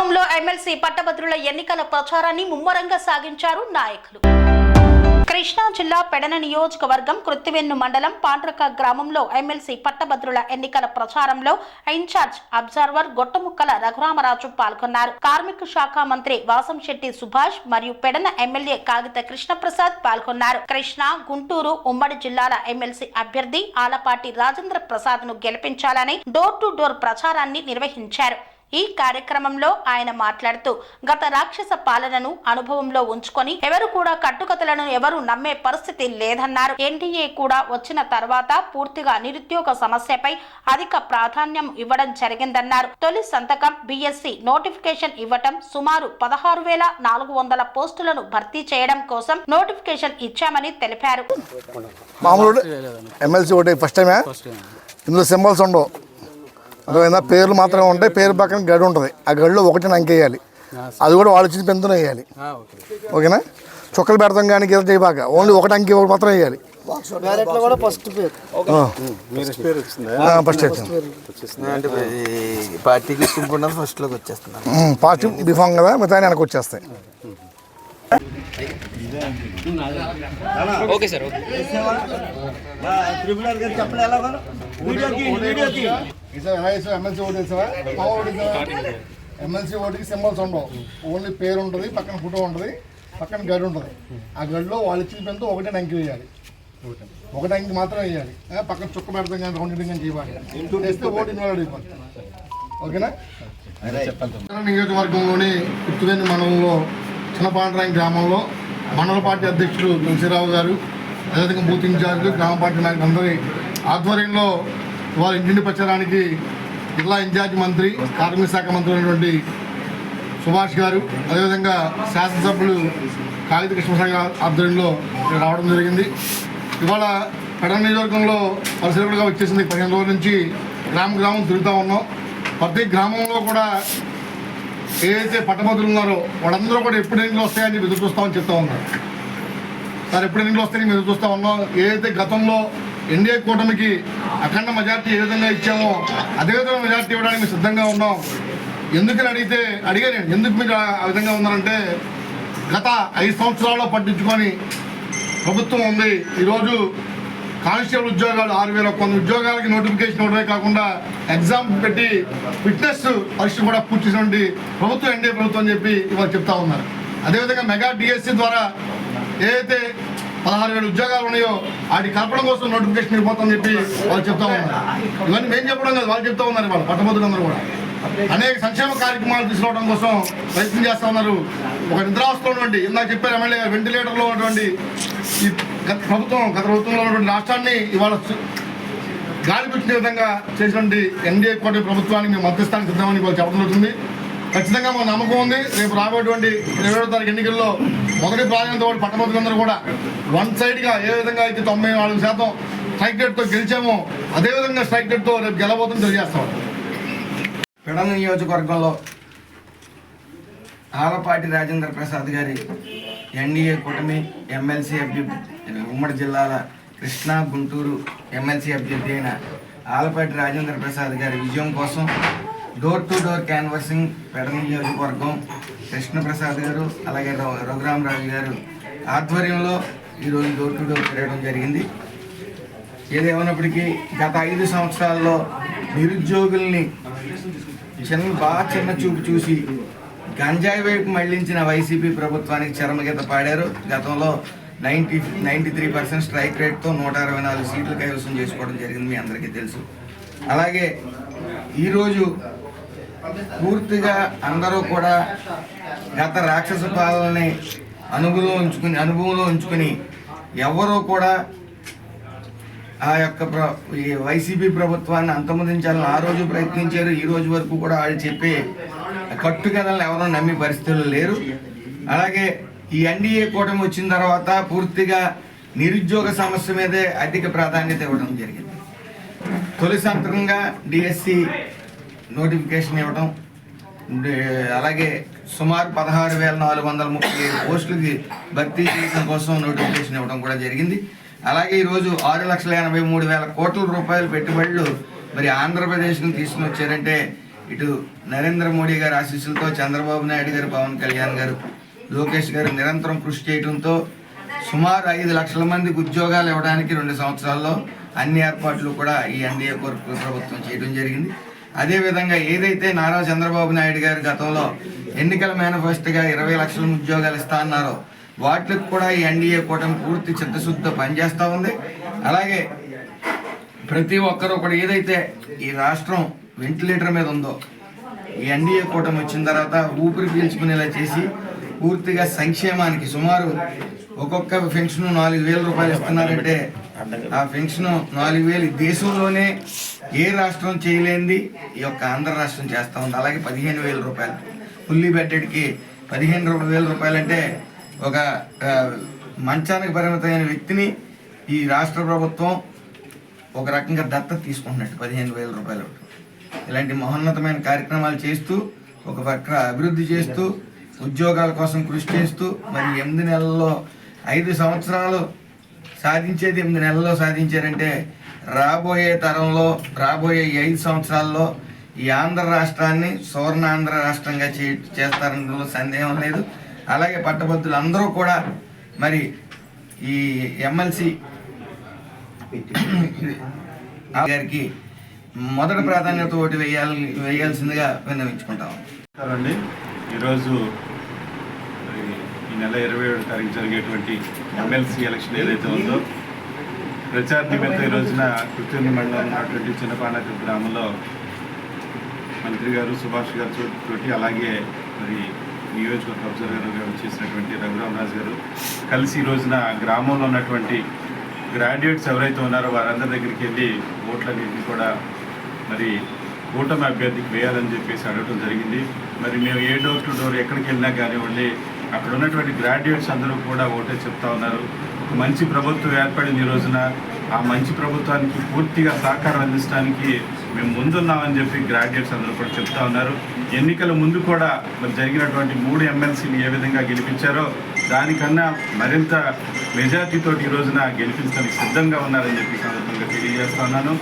MLC పట్టభద్రుల ఎన్నికల ప్రచారాన్ని ముమ్మరంగా సాగించారు నాయకులు. కృష్ణా జిల్లా పెడన నియోజకవర్గం కృత్తివెన్ను మండలం పాండ్రక గ్రామంలో ఎమ్మెల్సీ పట్టభద్రుల ఎన్నికల ప్రచారంలో ఇన్ఛార్జ్ అబ్జర్వర్ గొట్టముక్కల రఘురామరాజు పాల్గొన్నారు. కార్మిక శాఖ మంత్రి వాసంశెట్టి సుభాష్ మరియు పెడన ఎమ్మెల్యే కాగిత కృష్ణప్రసాద్ పాల్గొన్నారు. కృష్ణా గుంటూరు ఉమ్మడి జిల్లాల ఎమ్మెల్సీ అభ్యర్థి ఆలపాటి రాజేంద్ర ప్రసాద్ను గెలిపించాలని డోర్ టు డోర్ ప్రచారాన్ని నిర్వహించారు. ఈ కార్యక్రమంలో ఆయన మాట్లాడుతూ గత రాక్షస పాలనను అనుభవంలో ఉంచుకొని ఎవరు కూడా కట్టుకథలను ఎవరు నమ్మే పరిస్థితి లేదన్నారు. ఎన్డీఏ కూడా వచ్చిన తర్వాత పూర్తిగా నిరుద్యోగ సమస్యపై అధిక ప్రాధాన్యం ఇవ్వడం జరిగిందన్నారు. తొలి సంతకం బిఎస్సి నోటిఫికేషన్ ఇవ్వటం సుమారు పదహారు వేల నాలుగు వందల పోస్టులను భర్తీ చేయడం కోసం నోటిఫికేషన్ ఇచ్చామని తెలిపారు. మామూలు ఎమ్మెల్సీ ఒకటి ఫస్ట్ టైమే. ఇందులో సింబల్స్ ఉండవు. అర్థమైందా పేర్లు మాత్రమే ఉంటాయి పేరు పక్కన గడి ఉంటుంది. ఆ గడిలో ఒకటి అంకేయాలి అది కూడా వాళ్ళు ఇచ్చిన పెంతున వేయాలి. ఓకేనా? చుక్కలు పెడతాం కానీ గీత చేయబాక. ఓన్లీ ఒకటి అంకి ఒకటి మాత్రం వేయాలి. ఫస్ట్ పార్టీకి ఫస్ట్లోకి వచ్చేస్తున్నాను బిఫామ్ కదా మిగతా వెనక్కి వచ్చేస్తాయి. ఎమ్మెల్సీ ఓటు వేసావా ఎమ్మెల్సీ ఓటుకి సింబల్స్ ఉండవు. ఓన్లీ పేరు ఉంటుంది పక్కన ఫోటో ఉంటుంది పక్కన గడి ఉంటుంది. ఆ గడిలో వాళ్ళు ఇచ్చిన పెంతో ఒకటే అంకి వేయాలి. ఒకటి అంకి మాత్రం వేయాలి. పక్కన చుక్క పెడతాం కానీ రౌండింగ్ కానీ చేయాలి వేస్తే ఓటు ఇన్వాల్వ్ అయిపోతుంది. ఓకేనా? నియోజకవర్గంలోని పుత్తువేని మండలంలో చిన్నపాండ్రాయం గ్రామంలో మండల పార్టీ అధ్యక్షుడు తులసిరావు గారు అదేవిధంగా బూత్ ఇన్ఛార్జ్ గ్రామ పార్టీ నాయకులందరి ఆధ్వర్యంలో వాళ్ళ ఇంటింటి ప్రచారానికి జిల్లా ఇన్ఛార్జ్ మంత్రి కార్మిక శాఖ మంత్రి అయినటువంటి సుభాష్ గారు అదేవిధంగా శాసనసభ్యులు కాగిత కృష్ణసాగర్ ఆధ్వర్యంలో ఇక్కడ రావడం జరిగింది. ఇవాళ పెడ నియోజకవర్గంలో పరిశీలకులుగా వచ్చేసింది పదిహేను రోజుల నుంచి గ్రామ గ్రామం తిరుగుతూ ఉన్నాం. ప్రతి గ్రామంలో కూడా ఏదైతే పట్టభద్రులు ఉన్నారో వాళ్ళందరూ కూడా ఎప్పుడు ఎన్నికలు వస్తాయని ఎదురు చూస్తామని చెప్తా ఉన్నారు. సార్ ఎప్పుడు ఎన్నికలు వస్తాయని ఎదురు చూస్తా ఉన్నాం. ఏదైతే గతంలో ఎన్డీఏ కూటమికి అఖండ మెజార్టీ ఏ విధంగా ఇచ్చామో అదే విధంగా మెజార్టీ ఇవ్వడానికి సిద్ధంగా ఉన్నాం. ఎందుకని అడిగితే అడిగా నేను ఎందుకు మీరు ఆ విధంగా ఉన్నారంటే గత ఐదు సంవత్సరాల్లో పట్టించుకొని ప్రభుత్వం ఉంది. ఈరోజు కానిస్టేబుల్ ఉద్యోగాలు ఆరు వేల కొంత ఉద్యోగాలకి నోటిఫికేషన్ ఇవ్వడమే కాకుండా ఎగ్జామ్ పెట్టి ఫిట్నెస్ పరీక్ష కూడా పూర్తి చేసినటువంటి ప్రభుత్వం ఎన్డీఏ ప్రభుత్వం అని చెప్పి ఇవాళ చెప్తా ఉన్నారు. అదేవిధంగా మెగా డిఎస్సి ద్వారా ఏదైతే పదహారు వేల ఉద్యోగాలు ఉన్నాయో వాటి కలపడం కోసం నోటిఫికేషన్ ఇవ్వబోతుందని చెప్పి వాళ్ళు చెప్తా ఉన్నారు. ఇవన్నీ మేము చెప్పడం కాదు వాళ్ళు చెప్తా ఉన్నారు వాళ్ళు పట్టభద్రులందరూ కూడా. అనేక సంక్షేమ కార్యక్రమాలు తీసుకోవడం కోసం ప్రయత్నం చేస్తా ఉన్నారు. ఒక నిద్రావస్థలో ఉన్నటువంటి ఇందాక చెప్పారు ఎమ్మెల్యే గారు వెంటిలేటర్లో ఉన్నటువంటి ఈ గత ప్రభుత్వం గత ప్రభుత్వంలో ఉన్నటువంటి రాష్ట్రాన్ని ఇవాళ సు- గాలి పెట్టిన విధంగా చేసినటువంటి ఎన్డీఏ కోటి ప్రభుత్వానికి మేము మద్దతిస్తానికి సిద్ధమని వాళ్ళు చెప్పడం జరుగుతుంది. ఖచ్చితంగా మా నమ్మకం ఉంది. రేపు రాబోయేటువంటి ఇరవై ఏడో తారీఖు ఎన్నికల్లో మొదటి ప్రాధాన్యతతో పట్టభద్రులందరూ కూడా వన్ సైడ్గా ఏ విధంగా అయితే తొంభై నాలుగు శాతం స్ట్రైక్ రేట్తో గెలిచామో అదే విధంగా స్ట్రైక్ రేట్తో రేపు గెలబోతుందని తెలియజేస్తాం పెడ నియోజకవర్గంలో ఆలపాటి రాజేంద్ర ప్రసాద్ గారి ఎన్డీఏ కూటమి ఎమ్మెల్సీ అభ్యర్థి ఉమ్మడి జిల్లాల కృష్ణా గుంటూరు ఎమ్మెల్సీ అభ్యర్థి అయిన ఆలపాటి రాజేంద్ర ప్రసాద్ గారి విజయం కోసం డోర్ టు డోర్ క్యాన్వర్సింగ్ పెడ నియోజకవర్గం కృష్ణప్రసాద్ గారు అలాగే రఘురామరాజు గారు ఆధ్వర్యంలో ఈరోజు డోర్ టు డోర్ తిరగడం జరిగింది. ఏదేమైనప్పటికీ గత ఐదు సంవత్సరాల్లో నిరుద్యోగుల్ని చిన్న బాగా చిన్న చూపు చూసి గంజాయి వైపు మళ్ళించిన వైసీపీ ప్రభుత్వానికి చరమగీత పాడారు. గతంలో ninety ninety three percent strike రేట్తో నూట అరవై నాలుగు సీట్లు కైవసం చేసుకోవడం జరిగింది మీ అందరికీ తెలుసు. అలాగే ఈరోజు పూర్తిగా అందరూ కూడా గత రాక్షస పాలనని అనుభవంలో ఉంచుకుని అనుభవంలో ఉంచుకుని ఎవరూ కూడా ఆ యొక్క ప్ర ఈ వైసీపీ ప్రభుత్వాన్ని అంతమొందించాలని ఆ రోజు ప్రయత్నించారు. ఈ రోజు వరకు కూడా వాళ్ళు చెప్పే కట్టుకథలను ఎవరూ నమ్మే పరిస్థితులు లేరు. అలాగే ఈ ఎన్డీఏ కూటమి వచ్చిన తర్వాత పూర్తిగా నిరుద్యోగ సమస్య మీదే అధిక ప్రాధాన్యత ఇవ్వడం జరిగింది. తొలి సంతకంగా డిఎస్సి నోటిఫికేషన్ ఇవ్వడం అలాగే సుమారు పదహారు వేల నాలుగు వందల ముప్పై ఏడు పోస్టులకి భర్తీ చేయడం కోసం నోటిఫికేషన్ ఇవ్వడం కూడా జరిగింది. అలాగే ఈరోజు ఆరు లక్షల ఎనభై మూడు వేల కోట్ల రూపాయల పెట్టుబడులు మరి ఆంధ్రప్రదేశ్ని తీసుకుని వచ్చారంటే ఇటు నరేంద్ర మోడీ గారి ఆశీస్సులతో చంద్రబాబు నాయుడు గారు పవన్ కళ్యాణ్ గారు లోకేష్ గారు నిరంతరం కృషి చేయడంతో సుమారు ఐదు లక్షల మందికి ఉద్యోగాలు ఇవ్వడానికి రెండు సంవత్సరాల్లో అన్ని ఏర్పాట్లు కూడా ఈ ఎన్డీఏ కోర్పు ప్రభుత్వం చేయడం జరిగింది. అదేవిధంగా ఏదైతే నారా చంద్రబాబు నాయుడు గారు గతంలో ఎన్నికల మేనిఫెస్టోగా ఇరవై లక్షల ఉద్యోగాలు ఇస్తా అన్నారో వాటికి కూడా ఈ ఎన్డీఏ కూటమి పూర్తి చిత్తశుద్ధితో పనిచేస్తూ ఉంది. అలాగే ప్రతి ఒక్కరూ కూడా ఏదైతే ఈ రాష్ట్రం వెంటిలేటర్ మీద ఉందో ఈ ఎన్డీఏ కూటమి వచ్చిన తర్వాత ఊపిరి పీల్చుకునేలా చేసి పూర్తిగా సంక్షేమానికి సుమారు ఒక్కొక్క పెన్షన్ నాలుగు వేల రూపాయలు ఇస్తున్నారంటే ఆ పెన్షన్ నాలుగు వేలు దేశంలోనే ఏ రాష్ట్రం చేయలేనిది ఈ యొక్క ఆంధ్ర రాష్ట్రం చేస్తూ ఉంది. అలాగే పదిహేను వేల రూపాయలు. ఫుల్లీ బెడ్డెడ్కి పదిహేను వేల రూపాయలు అంటే ఒక మంచానికి పరిమితమైన వ్యక్తిని ఈ రాష్ట్ర ప్రభుత్వం ఒక రకంగా దత్త తీసుకుంటున్నట్టు పదిహేను వేల రూపాయలు. ఇలాంటి మహోన్నతమైన కార్యక్రమాలు చేస్తూ ఒక పక్క అభివృద్ధి చేస్తూ ఉద్యోగాల కోసం కృషి చేస్తూ మరి ఎనిమిది నెలల్లో ఐదు సంవత్సరాలు సాధించేది ఎనిమిది నెలల్లో సాధించారంటే రాబోయే తరంలో రాబోయే ఐదు సంవత్సరాల్లో ఈ ఆంధ్ర రాష్ట్రాన్ని సువర్ణ ఆంధ్ర రాష్ట్రంగా చే చేస్తారనలో సందేహం లేదు. అలాగే పట్టభద్రులు అందరూ కూడా మరి ఈ ఎమ్మెల్సీ గారికి మొదటి ప్రాధాన్యత ఓటు వేయాలి వేయాల్సిందిగా విన్నవించుకుంటాం. అండి ఈరోజు ఈ నెల ఇరవై ఏడు తారీఖు జరిగేటువంటి ఎమ్మెల్సీ ఎలక్షన్ ఏదైతే ఉందో ప్రచార నిమిత్తం ఈ రోజున కృత్యూని మండలం ఉన్నటువంటి చిన్నపానక గ్రామంలో మంత్రి గారు సుభాష్ గారు తోటి అలాగే మరి నియోజకవర్గ గారు చేసినటువంటి రఘురామరాజు గారు కలిసి ఈ రోజున గ్రామంలో ఉన్నటువంటి గ్రాడ్యుయేట్స్ ఎవరైతే ఉన్నారో వారందరి దగ్గరికి వెళ్ళి ఓట్లన్నింటినీ కూడా మరి కూటమి అభ్యర్థికి వేయాలని చెప్పేసి అడగడం జరిగింది. మరి మేము ఏ డోర్ టు డోర్ ఎక్కడికి వెళ్ళినా కానివ్వండి అక్కడ ఉన్నటువంటి గ్రాడ్యుయేట్స్ అందరూ కూడా ఓటే చెప్తా ఉన్నారు. మంచి ప్రభుత్వం ఏర్పడింది ఈ రోజున. ఆ మంచి ప్రభుత్వానికి పూర్తిగా సహకారం అందించడానికి మేము ముందున్నామని చెప్పి గ్రాడ్యుయేట్స్ అందరూ కూడా చెప్తా ఉన్నారు. ఎన్నికల ముందు కూడా మరి జరిగినటువంటి మూడు ఎమ్మెల్సీని ఏ విధంగా గెలిపించారో దానికన్నా మరింత మెజార్టీతో ఈ రోజున గెలిపించడానికి సిద్ధంగా ఉన్నారని చెప్పి సందర్భంగా తెలియజేస్తా ఉన్నాను.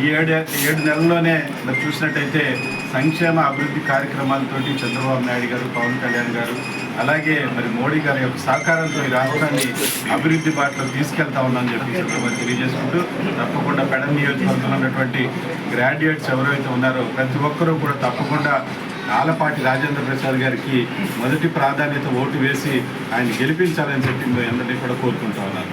ఈ ఏడు ఏడు నెలల్లోనే మరి చూసినట్టయితే సంక్షేమ అభివృద్ధి కార్యక్రమాలతోటి చంద్రబాబు నాయుడు గారు పవన్ కళ్యాణ్ గారు అలాగే మరి మోడీ గారి యొక్క సహకారంతో ఈ రాష్ట్రాన్ని అభివృద్ధి బాటలో తీసుకెళ్తా ఉన్నామని చెప్పి ఈ సందర్భంగా తెలియజేసుకుంటూ తప్పకుండా పెడ నియోజకవర్గంలో ఉన్నటువంటి గ్రాడ్యుయేట్స్ ఎవరైతే ఉన్నారో ప్రతి ఒక్కరూ కూడా తప్పకుండా ఆలపాటి రాజేంద్ర ప్రసాద్ గారికి మొదటి ప్రాధాన్యత ఓటు వేసి ఆయన గెలిపించాలని చెప్పి మేము అందరినీ కూడా కోరుకుంటా ఉన్నాను.